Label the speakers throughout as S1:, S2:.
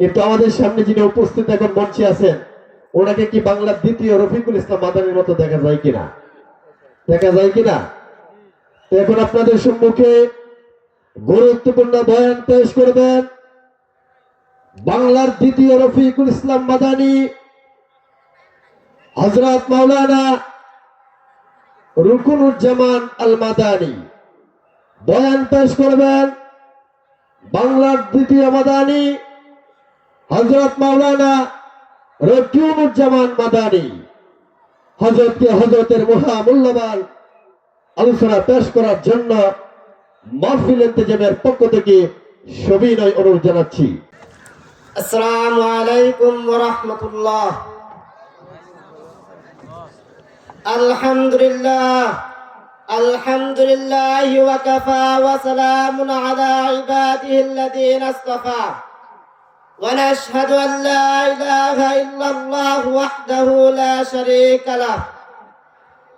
S1: কিন্তু আমাদের সামনে যিনি উপস্থিত এখন মঞ্চে আছেন, ওনাকে কি বাংলার দ্বিতীয় রফিকুল ইসলাম মাদানির মতো দেখা যায় কিনা? দেখা যায় কিনা? এখন আপনাদের সম্মুখে গুরুত্বপূর্ণ বয়ান পেশ করবেন বাংলার দ্বিতীয় রফিকুল ইসলাম মাদানি হজরত মাওলানা রুকুনুজ্জামান আল মাদানি বয়ান পেশ করবেন বাংলার দ্বিতীয় মাদানি হজরত মাওলানা রকিউনুজ্জামান মাদানি হজরতকে হজরতের মহামূল্যবান আলোচনা পেশ করার জন্য মাহফিল ইন্তজামের পক্ষ থেকে সবিনয় অনুরোধ জানাচ্ছি।
S2: আসসালামু আলাইকুম ওয়া রাহমাতুল্লাহ। আলহামদুলিল্লাহ আলহামদুলিল্লাহ ওয়া কাফা ওয়া সালামুন আলা ইবাদিহি আল্লাযীনা ونشهد أن لا إله إلا الله وحده لا شريك له.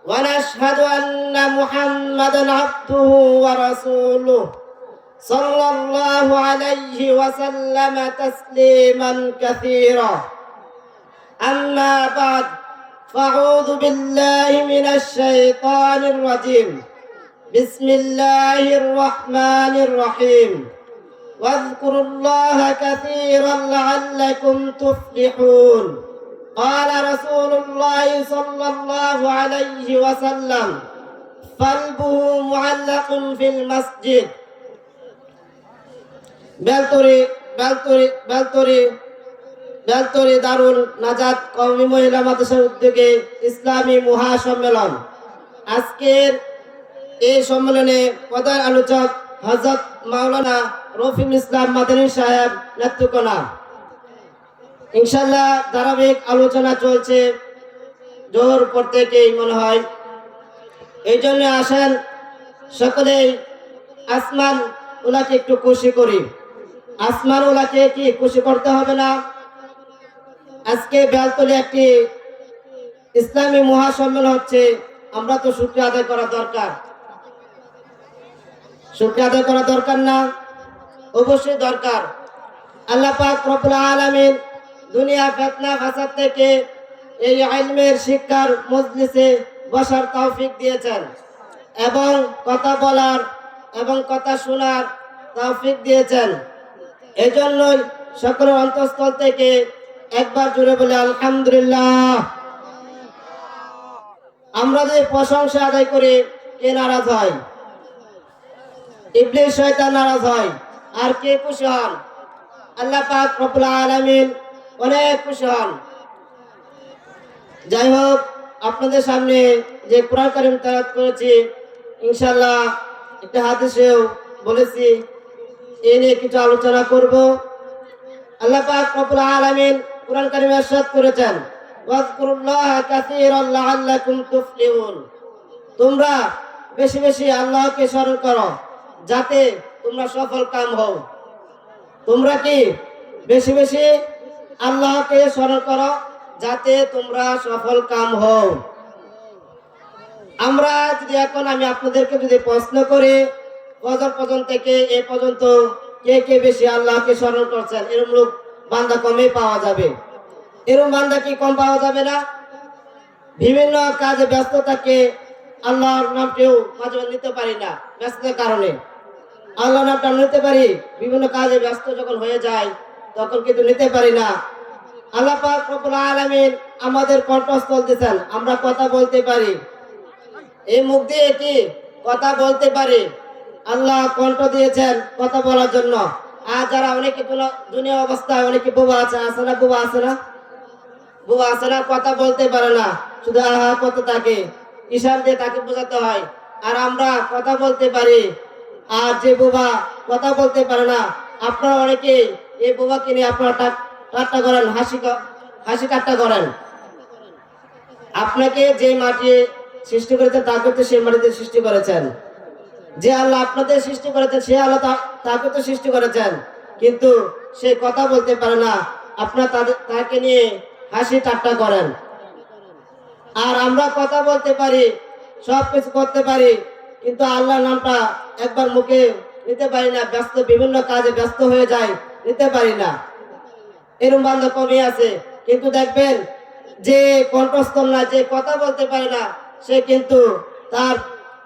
S2: ونشهد أن محمدا عبده ورسوله صلى الله عليه وسلم تسليما كثيرا. أما بعد فأعوذ بالله من الشيطان الرجيم. بسم الله الرحمن الرحيم. واذكروا الله كثيرا لعلكم تفلحون قال رسول الله صلى الله عليه وسلم قلبه معلق في المسجد বেলতরি বেলতরি বেলতরি বেলতরি দারুল নাজাত কওমি মহিলা মাদ্রাসার উদ্যোগে ইসলামী মহাসম্মেলন আজকের এই সম্মেলনে প্রধান আলোচক হজরত মাওলানা রফিম ইসলাম মাদানী সাহেব নেতৃত্বনা ইনশাল্লাহ ধারাবাহিক আলোচনা চলছে। জোর পর থেকেই মনে হয়। এই জন্য আসেন সকলেই আসমান ওলাকে একটু খুশি করি। আসমান ওলাকে কি খুশি করতে হবে না? আজকে বেলতলি একটি ইসলামী মহাসম্মেলন হচ্ছে। আমরা তো শুক্রিয়া আদায় করা দরকার। শুক্রিয়া আদায় করা দরকার না। অবশ্যই দরকার। আল্লাহ পাক রব্বুল আলামিন দুনিয়া ফেতনা, ফাসাদ থেকে এই ইলমের শিক্ষার মজলিসে বসার তৌফিক দিয়েছেন এবং কথা বলার এবং কথা শোনার তৌফিক দিয়েছেন। এজন্যই সকলের অন্তঃস্থল থেকে একবার জুড়ে বলে আলহামদুলিল্লাহ। আমরা যে প্রশংসা আদায় করে কে নারাজ হয়? ইবলিস শয়তান নারাজ হয়। আর কে খুশি হন আল্লাহ পাক রব্বুল আলামিন অনেক খুশি হন যাই হোক, আপনাদের সামনে যে কোরআন কারিম তেলাওয়াত করেছি, ইনশাআল্লাহ একটা হাদিসেও বলেছি, এ নিয়ে কিছু আলোচনা করব। আল্লাহ পাক রব্বুল আলামিন কোরআন কারিমে ইরশাদ করেছেন, ওয়াজকুরুল্লাহ কাসীরান লাআল্লাকুম তুফলিহুন। তোমরা বেশি বেশি আল্লাহকে স্মরণ করো, যাতে তোমরা সফল কাম হও। তোমরা কি বেশি বেশি আল্লাহকে স্মরণ করো যাতে তোমরা সফল কাম হও? আমরা যদি এখন আমি আপনাদেরকে যদি প্রশ্ন করি, ফজর পর্যন্ত থেকে এ পর্যন্ত কে কে বেশি আল্লাহকে স্মরণ করছেন? এরম লোক বান্দা কমে পাওয়া যাবে। এরম বান্দা কি কম পাওয়া যাবে না? বিভিন্ন কাজে ব্যস্ত থাকে, আল্লাহর নামটিও মাঝে নিতে পারি না, ব্যস্ততার কারণে। আল্লাহ নামটা নিতে পারি, বিভিন্ন কাজে ব্যস্ত যখন হয়ে যায়, তখন কিন্তু নিতে পারি না। আল্লাহ পাক রব্বুল আমাদের কণ্ঠস্থল দিয়েছেন আমরা কথা বলতে পারি। এই মুখ দিয়ে কি কথা বলতে পারি? আল্লাহ কণ্ঠ দিয়েছেন কথা বলার জন্য। আর যারা অনেকে দুনা- দুনিয়া অবস্থায় অনেকে বোবা আছে আছে না, বোবা আছে না? বোবা আছে না, কথা বলতে পারে না। শুধু আহা করতে থাকে। ইশার দিয়ে তাকে বোঝাতে হয়। আর আমরা কথা বলতে পারি। আর যে বোবা কথা বলতে পারে না, আপনারা অনেকে এই বোবাকে নিয়ে আপনারা ঠাট্টা করেন, হাসি হাসি ঠাট্টা করেন। আপনাকে যে মাটি সৃষ্টি করেছেন তাকে তো সেই মাটিতে সৃষ্টি করেছেন। যে আল্লাহ আপনাদের সৃষ্টি করেছেন, সে আল্লাহ তাকে তো সৃষ্টি করেছেন। কিন্তু সে কথা বলতে পারে না, আপনার তাকে নিয়ে হাসি ঠাট্টা করেন। আর আমরা কথা বলতে পারি সব কিছু করতে পারি কিন্তু আল্লাহ নামটা একবার মুখে নিতে পারি না, ব্যস্ত, বিভিন্ন কাজে ব্যস্ত হয়ে যায়, নিতে পারি না। এরকম বান্ধব কমই আছে, কিন্তু দেখবেন যে কণ্ঠস্থল না, যে কথা বলতে পারে না, সে কিন্তু তার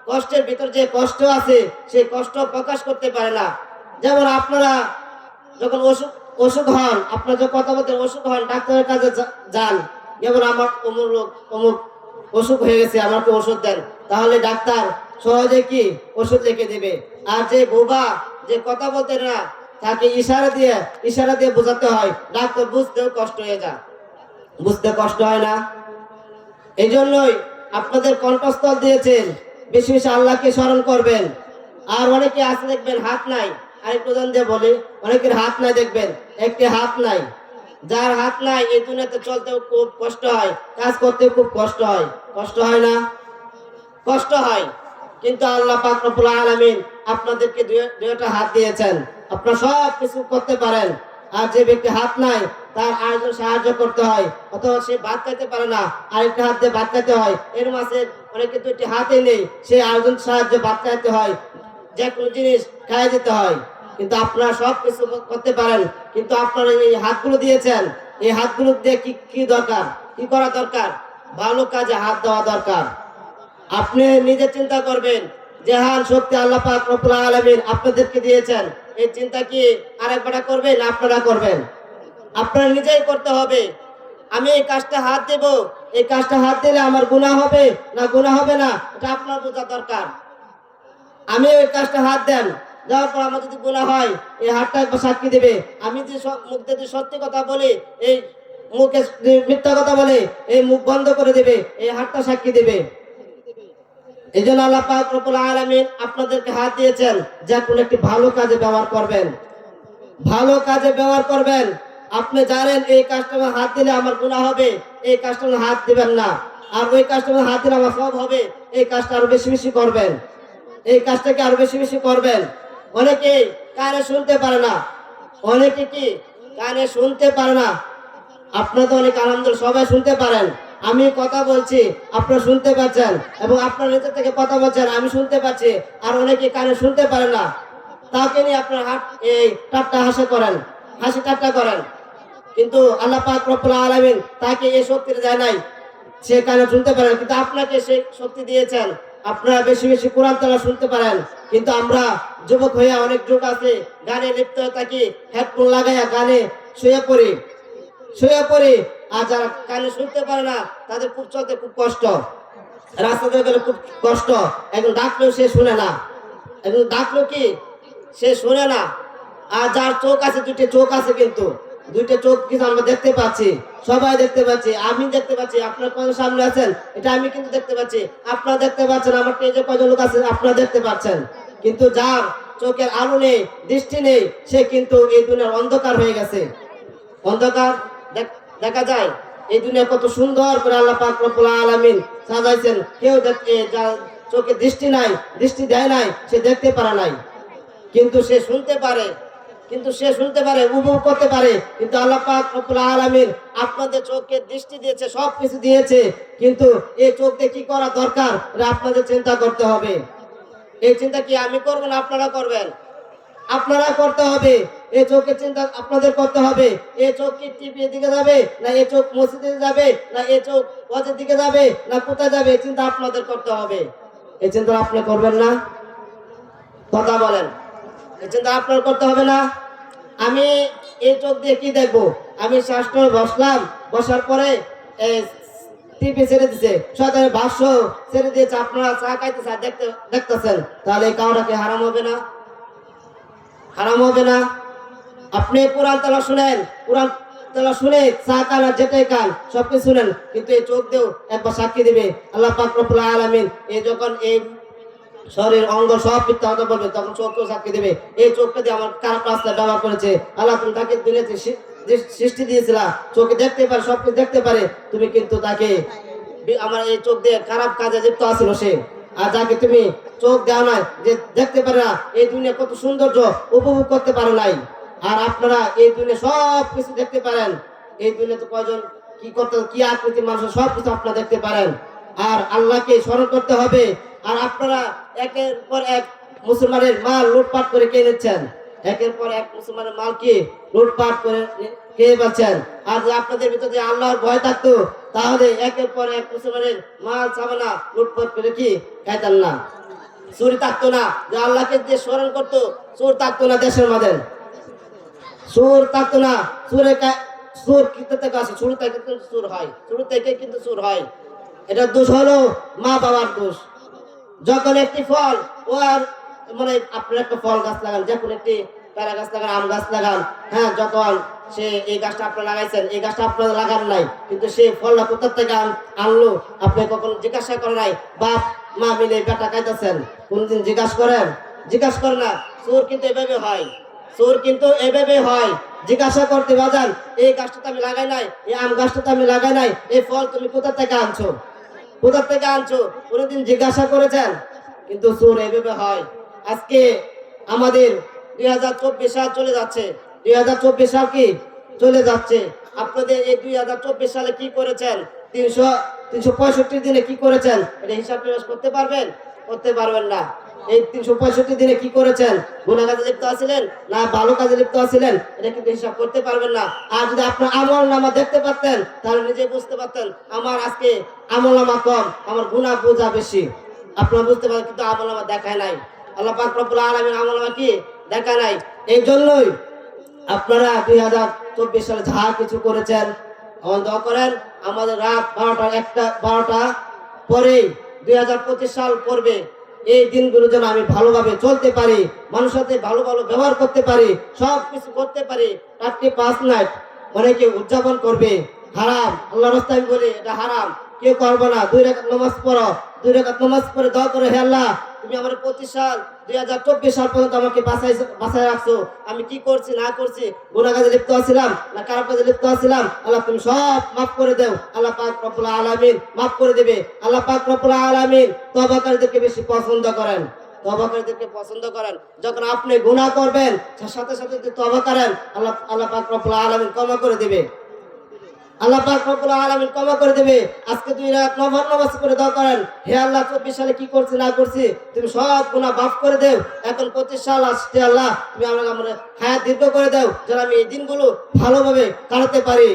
S2: কষ্টের ভিতর যে কষ্ট আছে, সে কষ্ট প্রকাশ করতে পারে না। যেমন আপনারা যখন অসুখ অসুখ হন, আপনার যখন কথা বলতে অসুখ হন, ডাক্তারের কাছে যান। যেমন আমার অমুক অমুক অসুখ হয়ে গেছে, আমাকে ওষুধ দেন। তাহলে ডাক্তার সহজে কি ওষুধ লিখে দেবে? আর যে বোবা যে কথা বলতে না, তাকে ইশারা দিয়ে ইশারা দিয়ে বোঝাতে হয়। ডাক্তার বুঝতেও কষ্ট হয়ে যায়। বুঝতে কষ্ট হয় না। এই জন্যই আপনাদের কণ্ঠস্থল দিয়েছেন। বেশি বেশি আল্লাহকে স্মরণ করবেন। আর অনেকে আছে দেখবেন, হাত নাই। আরেকটু জন দিয়ে বলি, অনেকের হাত নাই দেখবেন। একটি হাত নাই। যার হাত নাই, এই দুনিয়াতে চলতেও খুব কষ্ট হয়। কাজ করতেও খুব কষ্ট হয়। কষ্ট হয় না? কষ্ট হয়। কিন্তু আল্লাহ পাক রব্বুল আলামিন আপনাদেরকে দুই- দুইটা হাত দিয়েছেন। আপনারা সব কিছু করতে পারেন। আর যে ব্যক্তি হাত নাই, তার আরেকজন সাহায্য করতে হয়, অথবা সে ভাত খাইতে পারে না, আরেকটা হাত দিয়ে ভাত খাইতে হয়, এর মাঝে অনেকে দুইটি হাতে নেই, সে আরেকজন সাহায্য ভাত খাইতে হয়, যে কোনো জিনিস খাই দিতে হয়। কিন্তু আপনারা সব কিছু করতে পারেন, কিন্তু আপনারা এই হাতগুলো দিয়েছেন, এই হাতগুলো দিয়ে কি কি দরকার? কি করা দরকার? ভালো কাজে হাত দেওয়া দরকার। আপনি নিজে চিন্তা করবেন যে হান সত্যি আল্লাহ পাক আপনাদেরকে দিয়েছেন। এই চিন্তা কি আরেকবার করবেন আপনারা করবেন? আপনারা নিজেই করতে হবে। আমি এই কাজটা হাত দেব, এই কাজটা হাত দিলে আমার গুনাহ হবে না গুনাহ হবে না, এটা আপনার বোঝা দরকার। আমি ওই কাজটা হাত দেন যাওয়ার পর আমার যদি গুণা হয়, এই হাতটা একবার সাক্ষী দেবে। আমি যে মুখ যদি সত্যি কথা বলি, এই মুখে মিথ্যা কথা বলে, এই মুখ বন্ধ করে দেবে, এই হাতটা সাক্ষী দেবে। এই জন্য আল্লাহ পাক রব্বুল আলামিন আপনাদেরকে হাত দিয়েছেন যা কোনো একটি ভালো কাজে ব্যবহার করবেন। ভালো কাজে ব্যবহার করবেন। আপনি জানেন এই কাস্টমার হাত দিলে আমার গুণা হবে, এই কাস্টমার হাত দিবেন না। আর ওই কাস্টমার হাত দিলে আমার সব হবে, এই কাজটা আরও বেশি বেশি করবেন। এই কাজটাকে আরও বেশি বেশি করবেন। অনেকে কানে শুনতে পারে না। অনেকে কি কানে শুনতে পারে না? আপনারা তো অনেক আনন্দ সবাই শুনতে পারেন। আমি কথা বলছি, আপনারা শুনতে পাচ্ছেন এবং আপনার নিজের থেকে কথা বলছেন, আমি শুনতে পাচ্ছি, আর অনেকে কানে শুনতে পারে না। তাকে নিয়ে আপনার হাত এই টাট্টা হাসি করেন, হাসি টাট্টা করেন। কিন্তু আল্লাহ পাক রব্বুল আলামিন তাকে এই শক্তি দেয় নাই, সে কানে শুনতে পারেন কিন্তু আপনাকে সেই শক্তি দিয়েছেন, আপনারা বেশি বেশি কোরআন তালা শুনতে পারেন। কিন্তু আমরা যুবক হইয়া অনেক যুগ আছে, গানে লিপ্ত হয়ে থাকি, হেডফোন লাগাইয়া গানে শুয়ে পড়ি শুয়ে পড়ি। আর যারা কানে শুনতে পারে না, তাদের খুব চলতে খুব কষ্ট। রাস্তা দিয়ে গেলে খুব কষ্ট। একজন ডাকলেও সে শুনে না। একজন ডাকলো কি সে শুনে না? আর যার চোখ আছে, দুইটা চোখ আছে কিন্তু। দুইটা চোখ কিন্তু আমরা দেখতে পাচ্ছি। সবাই দেখতে পাচ্ছি। আমি দেখতে পাচ্ছি। আপনার কত সামনে আছেন? এটা আমি কিন্তু দেখতে পাচ্ছি। আপনারা দেখতে পাচ্ছেন, আমার টেজে কজন লোক আছে, আপনারা দেখতে পাচ্ছেন। কিন্তু যার চোখের আলো নেই, দৃষ্টি নেই, সে কিন্তু এই দুনিয়ার অন্ধকার হয়ে গেছে। অন্ধকার দেখ- দেখা যায়, এই দুনিয়া কত সুন্দর করে আল্লাহ পাক রব্বুল আলামিন সাজাইছেন। কেউ দেখে চোখে দৃষ্টি নাই, দৃষ্টি দেয় নাই, সে দেখতে পারে নাই। কিন্তু সে শুনতে পারে, কিন্তু সে শুনতে পারে, উপভোগ করতে পারে। কিন্তু আল্লাহ পাক রব্বুল আলামিন আপনাদের চোখকে দৃষ্টি দিয়েছে সব কিছু দিয়েছে। কিন্তু এই চোখ দিয়ে কি করা দরকার? এটা আপনাদের চিন্তা করতে হবে। এই চিন্তা কি আমি করব না আপনারা করবেন? আপনারা করতে হবে। এই চোখের চিন্তা আপনাদের করতে হবে। এই চোখ কি টিভির দিকে যাবে, না এই চোখ মসজিদে যাবে, না এই চোখ ওয়াজের দিকে যাবে, না কোথায় যাবে? চিন্তা আপনাদের করতে হবে। এই চিন্তা আপনি করবেন না। কথা বলেন। এই চিন্তা আপনার করতে হবে না। আমি এই চোখ দিয়ে কি দেখব? আমি শ্বাস করে বসলাম, বসার পরে টিভি ছেড়ে দিছে। সরকারের ভাষ্য ছেড়ে দিয়েছে আপনারা চা খাইতেছে দেখতে দেখতেছেন, তাহলে এই কাউটা কি হারাম হবে না। হারাম হবে না। আপনি কোরআন তালা শুনেন, কোরআন তালা শুনে চা কান আর যেটাই কান সবকিছু শুনেন, কিন্তু এই চোখ দিয়েও একবার সাক্ষী দিবে। আল্লাহ পাক রব্বুল আলামিন এই যখন এই শরীর অঙ্গ সব মিথ্যা কথা বলবে, তখন চোখকেও সাক্ষী দেবে। এই চোখটা দিয়ে আমার খারাপ রাস্তা ব্যবহার করেছে? আল্লাহ তুমি তাকে দুনিয়াতে সৃষ্টি দিয়েছিলা, চোখে দেখতে পারে সব কিছু দেখতে পারে, তুমি কিন্তু তাকে আমার এই চোখ দিয়ে খারাপ কাজে লিপ্ত আছিল সে। আর যাকে তুমি চোখ দেওয়া নাই, যে দেখতে পারে না, এই দুনিয়া কত সৌন্দর্য উপভোগ করতে পারে নাই। আর আপনারা এই দুনিয়া সব কিছু দেখতে পারেন। এই দুনিয়াতে কয়জন, কি করতে, কি আকৃতি মানুষ সব কিছু আপনারা দেখতে পারেন। আর আল্লাহকে স্মরণ করতে হবে। আর আপনারা একের পর এক মুসলমানের মাল লুটপাট করে কে নিচ্ছেন? একের পর এক মুসলমানের মাল কি লুটপাট করে কে পাচ্ছেন? আর আপনাদের ভিতরে আল্লাহর ভয় থাকতো, তাহলে একের পর এক মুসলমানের মাল চাবানা লুটপাট করে কি খাইতেন না। চুরি থাকতো না। যে আল্লাহকে যে স্মরণ করতো, চোর থাকতো না দেশের মাঝে। চোর থাকতো না। চোরে সুর কিন্তু থেকে আসে শুরু থেকে কিন্তু সুর হয়। শুরু থেকে কিন্তু সুর হয়। এটা দোষ হলো মা বাবার দোষ। যখন একটি ফল, ও আর মানে আপনার একটা ফল গাছ লাগান যখন একটি প্যারা গাছ লাগান, আম গাছ লাগান হ্যাঁ যখন সে এই গাছটা আপনার লাগাইছেন, এই গাছটা আপনার লাগান নাই, কিন্তু সে ফলটা কোথা থেকে আন- আনলো? আপনি কখনো জিজ্ঞাসা করেন নাই, বাপ, মা মিলে বেটা খাইতেছেন? কোনদিন জিজ্ঞাসা করেন? জিজ্ঞাসা করে না। চোর কিন্তু এভাবে হয়। চোর কিন্তু এভাবে হয়। জিজ্ঞাসা করতে, বাজান, এই গাছটা তো আমি লাগাই নাই, এই আম গাছটা তো আমি লাগাই নাই, এই ফল তুমি কোথা থেকে আনছো? কোথা থেকে আনছো? কোনোদিন জিজ্ঞাসা করেছেন, কিন্তু চোর এভাবে হয়। আজকে আমাদের দুই হাজার চব্বিশ সাল চলে যাচ্ছে। দুই হাজার চব্বিশ সাল কি? চলে যাচ্ছে। আপনাদের এই দুই হাজার চব্বিশ সালে কি করেছেন? তিনশো তিনশো পঁয়ষট্টি দিনে কি করেছেন? এটা হিসাব নিকাশ করতে পারবেন? করতে পারবেন না। এই তিনশো পঁয়ষট্টি দিনে কি করেছেন? গুণা কাজে লিপ্ত আছিলেন না ভালো কাজে লিপ্ত আছিলেন? এটা কিন্তু হিসাব করতে পারবেন না। আর যদি আপনার আমল নামা দেখতে পারতেন, তাহলে নিজে বুঝতে পারতেন, আমার আজকে আমল নামা কম, আমার গুণা বোঝা বেশি। আপনারা বুঝতে পারেন কিন্তু আমল নামা দেখায় নাই। আল্লাহ পাক রব্বুল আলামিন আমল নামা কি দেখা নাই? এই জন্যই আপনারা দুই হাজার চব্বিশ সালে যা কিছু করেছেন, আমার দোয়া করেন, আমাদের রাত বারোটা, একটা, বারোটা পরেই দুই সাল পড়বে। এই দিনগুলো যেন আমি ভালোভাবে চলতে পারি, মানুষের সাথে ভালো ভালো ব্যবহার করতে পারি সব কিছু করতে পারি। চারটি পাঁচ নাইট অনেকে উদযাপন করবে। হারাম আল্লাহ রাস্তায় বলে, এটা হারাম। কেউ করব না। দুই রেখাত নামাজ পড়ো, দুই রেখাত নামাজ পড়ে দোয়া করে, হে আল্লাহ। তুমি আমার পঁচিশ সাল দুই হাজার চব্বিশ সাল পর্যন্ত আমাকে বাঁচাই বাঁচায় রাখছো। আমি কি করছি, না করছি গুণা কাজে লিপ্ত আছিলাম, না খারাপ কাজে লিপ্ত আছিলাম? আল্লাহ তুমি সব মাফ করে দেও। আল্লাহ পাক রব্বুল আলামিন মাফ করে দেবে। আল্লাহ পাক রব্বুল আলামিন তবাকারীদেরকে বেশি পছন্দ করেন। তবাকারীদেরকে পছন্দ করেন। যখন আপনি গুনাহ করবেন, সাথে সাথে যদি তবা করেন, আল্লাহ আল্লাহ পাক রব্বুল আলামিন ক্ষমা করে দেবে। আল্লাহ পাক রব্বুল আলামিন ক্ষমা করে দেবে। আজকে দুই রাত নফল নামাজ করে দাও করেন। হে আল্লাহ, চব্বিশ সালে কি করছি, না করছি, তুমি সব গুনাহ মাফ করে দেও। এখন পঁচিশ সাল আসছে আল্লাহ, তুমি আমাকে আমার হায়াত দীর্ঘ করে দাও, যেন আমি এই দিনগুলো ভালোভাবে কাটাতে পারি।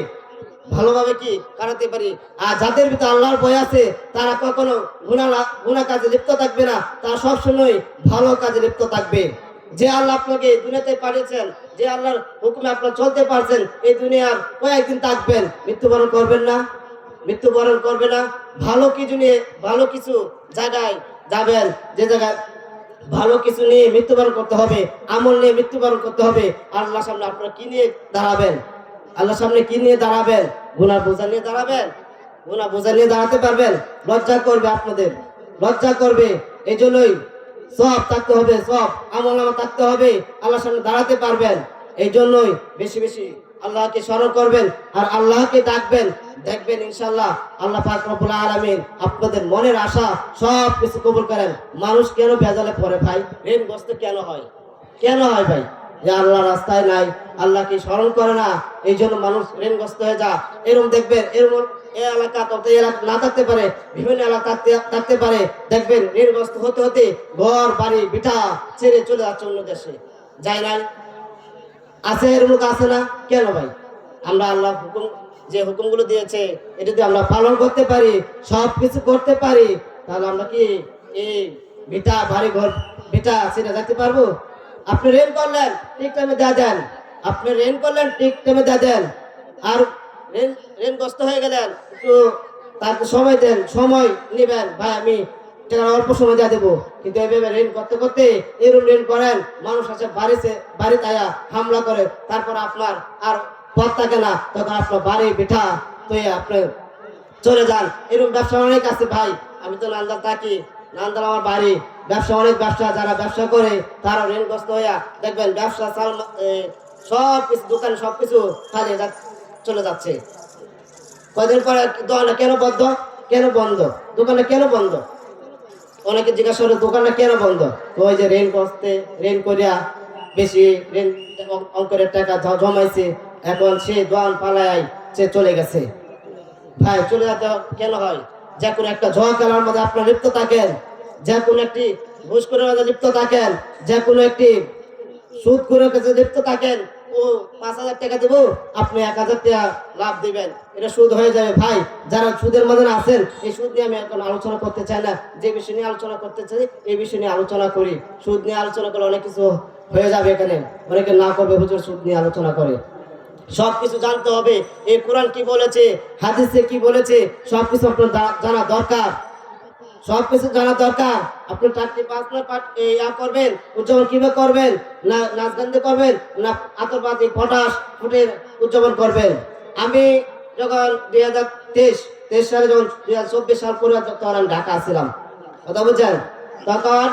S2: ভালোভাবে কি কাটাতে পারি? আর যাদের ভিতরে আল্লাহর ভয় আছে, তারা কখনো গুণা গুণা কাজে লিপ্ত থাকবে না। তারা সবসময় ভালো কাজে লিপ্ত থাকবে। যে আল্লাহ আপনাকে দুনিয়াতে পাঠিয়েছেন, যে আল্লাহর হুকুমে আপনার চলতে পারছেন, এই দুনিয়ার কয়েকদিন থাকবেন। মৃত্যুবরণ করবেন না, মৃত্যুবরণ করবে না। ভালো কিছু নিয়ে ভালো কিছু জায়গায় যাবেন, যে জায়গায় ভালো কিছু নিয়ে মৃত্যুবরণ করতে হবে, আমল নিয়ে মৃত্যুবরণ করতে হবে। আল্লাহর সামনে আপনারা কি নিয়ে দাঁড়াবেন? আল্লাহর সামনে কি নিয়ে দাঁড়াবেন? গুনার বোঝা নিয়ে দাঁড়াবেন? গুনা বোঝা নিয়ে দাঁড়াতে পারবেন? লজ্জা করবে আপনাদের। লজ্জা করবে। এই জন্যই সব থাকতে হবে, সব আমল নামা থাকতে হবে। আল্লাহর সামনে দাঁড়াতে পারবেন। এই জন্যই বেশি বেশি আল্লাহকে স্মরণ করবেন আর আল্লাহকে ডাকবেন। দেখবেন ইনশাল্লাহ আল্লাহ পাক আপনাদের মনের আশা সব কিছু কবুল করেন। মানুষ কেন বেজালে পড়ে ভাই? ঋণগ্রস্ত কেন হয়? কেন হয় ভাই? যে আল্লাহ রাস্তায় নাই, আল্লাহকে স্মরণ করে না, এই জন্য মানুষ ঋণগ্রস্ত হয়ে যা এরকম দেখবেন এরকম এই এলাকা এলাকা না থাকতে পারে, বিভিন্ন এলাকা থাকতে পারে। দেখবেন ঋণগ্রস্ত হতে হতে ঘর, বাড়ি ছেড়ে চলে যাচ্ছে অন্য দেশে। যায় নাই? আছে লোক আছে না? কেন ভাই? আমরা আল্লাহ হুকুম, যে হুকুমগুলো দিয়েছে, এটা যদি আমরা পালন করতে পারি সব কিছু করতে পারি, তাহলে আমরা কি এই ভিটা, বাড়ি, ঘর, ভিটা সেটা দেখতে পারব? আপনি রেন করলেন, ঠিক টাইমে দেয়া দেন। আপনি রেন করলেন, ঠিক টাইমে দেয়া দেন। আর রেন রেনগ্রস্ত হয়ে গেলেন। একটু তাকে সময় দেন, সময় নেবেন। ভাই, আমি টাকা অল্প সময় দিয়ে দেবো। কিন্তু এভাবে ঋণ করতে করতে এরকম ঋণ করেন, মানুষ আছে বাড়িতে বাড়িতে আয়া হামলা করে, তারপর আপনার আর পথ থাকে না। তখন আপনার বাড়ি পিঠা তো আপনি চলে যান। এরকম ব্যবসা অনেক আছে ভাই। আমি তো নান্দাল থাকি, নান্দাল আমার বাড়ি। ব্যবসা অনেক ব্যবসা, যারা ব্যবসা করে, তারা ঋণগ্রস্ত হইয়া দেখবেন ব্যবসা সব কিছু দোকানে সব কিছু খালি চলে যাচ্ছে। কয়দিন পরে দোকানটা কেন বন্ধ? কেন বন্ধ? দোকানে কেন বন্ধ? অনেকে জিজ্ঞাসা করে, দোকানটা কেন বন্ধ? তো ওই যে ঋণ করতে ঋণ করিয়া বেশি ঋণ অঙ্কের টাকা জমাইছে। এখন সে দোকান পালায়, সে চলে গেছে। ভাই, চলে যেতে কেন হয়? যে কোনো একটা জয়া খেলার মধ্যে আপনার লিপ্ত থাকেন। যে কোনো একটি ঘুষ করে মধ্যে লিপ্ত থাকেন। যে কোনো একটি সুদ করে কাছে লিপ্ত থাকেন। ও পাঁচ হাজার টাকা দেবো, আপনি এক হাজার টাকা লাভ দিবেন। এটা সুদ হয়ে যাবে। ভাই, যারা সুদের মধ্যে আছেন, এই সুদ নিয়ে আমি এখন আলোচনা করতে চাই না। যে বিষয় নিয়ে আলোচনা করতে চাই, এই বিষয় নিয়ে আলোচনা করি। সুদ নিয়ে আলোচনা করলে অনেক কিছু হয়ে যাবে এখানে। অনেকে না করবে হুজুর সুদ নিয়ে আলোচনা করে। সবকিছু জানতে হবে। এই কোরআন কি বলেছে? হাদিসে কি বলেছে? সবকিছু আপনার জানা দরকার। সবকিছু জানা দরকার। আপনি চারটি পাঁচ না পাঠ ইয়া করবেন উদযাপন কীভাবে করবেন? না নাচ গান দিয়ে করবেন, না আতরবাদি পটাশ ফুটের উদযাপন করবেন? আমি যখন দুই হাজার তেইশ তেইশ সালে যখন দুই হাজার চব্বিশ সাল পরে তখন ঢাকা আসছিলাম কথা বুঝছেন? তখন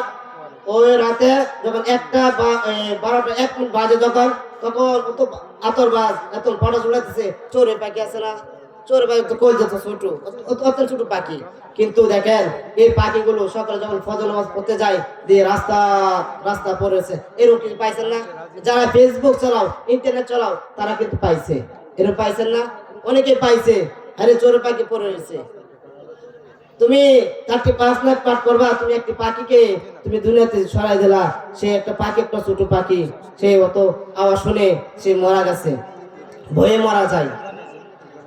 S2: ওই রাতে যখন একটা বারোটা, এক মিনিট বাজে যখন, তখন অত আতর বাজ এত পটাশ উড়াইতেছে চোরে পাখি আছে না? চোর পাখি। যারা ফেসবুক চালাও ইন্টারনেট চালাও, তারা কিন্তু পাইছে। পাইছেন না? অনেকে পাইছে। আরে চোর পাখি রয়েছে। তুমি চারটি পাঁচ লাখ পাঠ করবা, তুমি একটি পাখিকে তুমি দুনিয়াতে সরাই দিলা। সে একটা পাখি, একটা ছোট পাখি। সে অত আওয়াজ শুনে সে মারা গেছে। ভয়ে মারা যায়।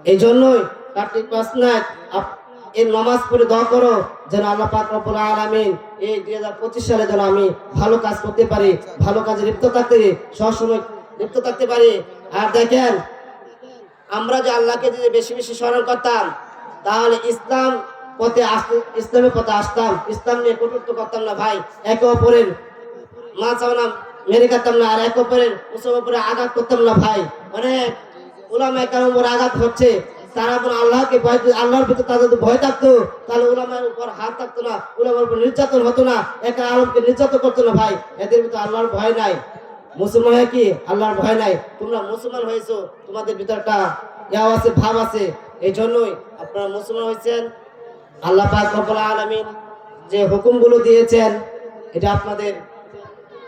S2: এই জন্যই কার্তিক লাখ এই নমাজ পড়ে দোয়া করো যেন আল্লাহ পাক রব্বুল আলামিন এই দুই হাজার পঁচিশ সালে যেন আমি ভালো কাজ করতে পারি, ভালো কাজে লিপ্ত থাকতে সবসময় লিপ্ত থাকতে পারি। আর দেখেন, আমরা যে আল্লাহকে যদি বেশি বেশি স্মরণ করতাম, তাহলে ইসলাম পথে ইসলামের পথে আসতাম। ইসলাম নিয়ে কটুত্ব করতাম না ভাই, একে অপরের মা চাও মেরে কাটতাম না, আর একে অপরের মুসলিম উপরে আঘাত করতাম না ভাই। অনেক উলামা কার উপর আঘাত হচ্ছে, তারা আপনার আল্লাহকে ভয় আল্লাহর ভিতরে তাদের ভয় থাকতো, তাহলে উলামার উপর হাত থাকতো না উলামার উপর নির্যাতন হতো না, একা আলমকে নির্যাতন করতো না ভাই, এদের ভিতরে আল্লাহর ভয় নাই। মুসলমান হয়ে কি? আল্লাহর ভয় নাই। তোমরা মুসলমান হয়েছো, তোমাদের ভিতরটা ইয়াও আছে, ভাব আছে এই জন্যই আপনারা মুসলমান হয়েছেন। আল্লাহ পাক রব্বুল যে হুকুমগুলো দিয়েছেন, এটা আপনাদের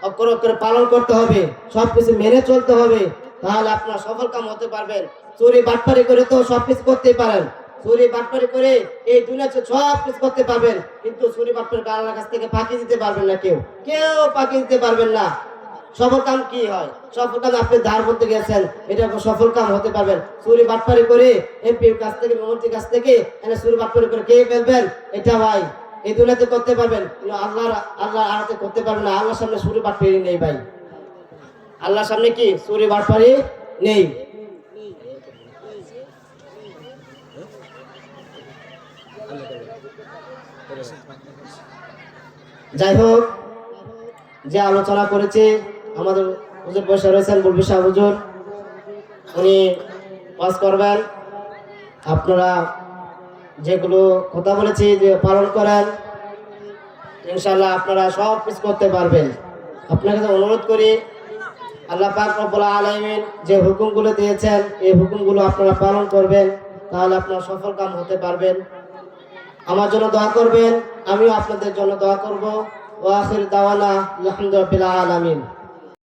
S2: অক্ষর অক্ষরে পালন করতে হবে, সবকিছু মেনে চলতে হবে। তাহলে আপনারা সফল কাম হতে পারবেন। চুরি, বাটপারি করে তো সব কিছু করতেই পারেন। চুরি, বাটপারি করে এই দুনিয়াতে সব কিছু করতে পারবেন। কিন্তু চুরি, বাটপারি আল্লাহর কাছ থেকে ফাঁকি দিতে পারবেন না কেউ। কেউ ফাঁকি দিতে পারবেন না। সফল কাম কি হয়? সফল কাম আপনি ধার করতে গেছেন এটা সফল কাম হতে পারবেন। চুরি, বাটপারি করে এমপির কাছ থেকে, মন্ত্রীর কাছ থেকে, এনে চুরি, বাটপারি করে কে ফেলবেন? এটা ভাই, এই দুনিয়াতে করতে পারবেন। আল্লাহর আল্লাহর আড়াতে করতে পারবেন না। আল্লাহর সামনে চুরি, বাটপারি নেই ভাই। আল্লাহর সামনে কি? চুরি, বাটপারি? নেই। যাই হোক, যে আলোচনা করেছে আমাদের হুজুর বসে রয়েছেন বুলবি শাহ হুজুর, উনি পাস করবেন। আপনারা যেগুলো কথা বলেছি যে পালন করেন ইনশাল্লাহ আপনারা সব কিছু করতে পারবেন। আপনাকে তো অনুরোধ করি আল্লাহ পাক রব্বুল আলামিন যে হুকুমগুলো দিয়েছেন, এই হুকুমগুলো আপনারা পালন করবেন, তাহলে আপনারা সফল কাম হতে পারবেন। আমার জন্য দোয়া করবেন, আমিও আপনাদের জন্য দোয়া করব। ওয়াখির দাওয়ানা আলহামদুলিল্লাহ আলামিন।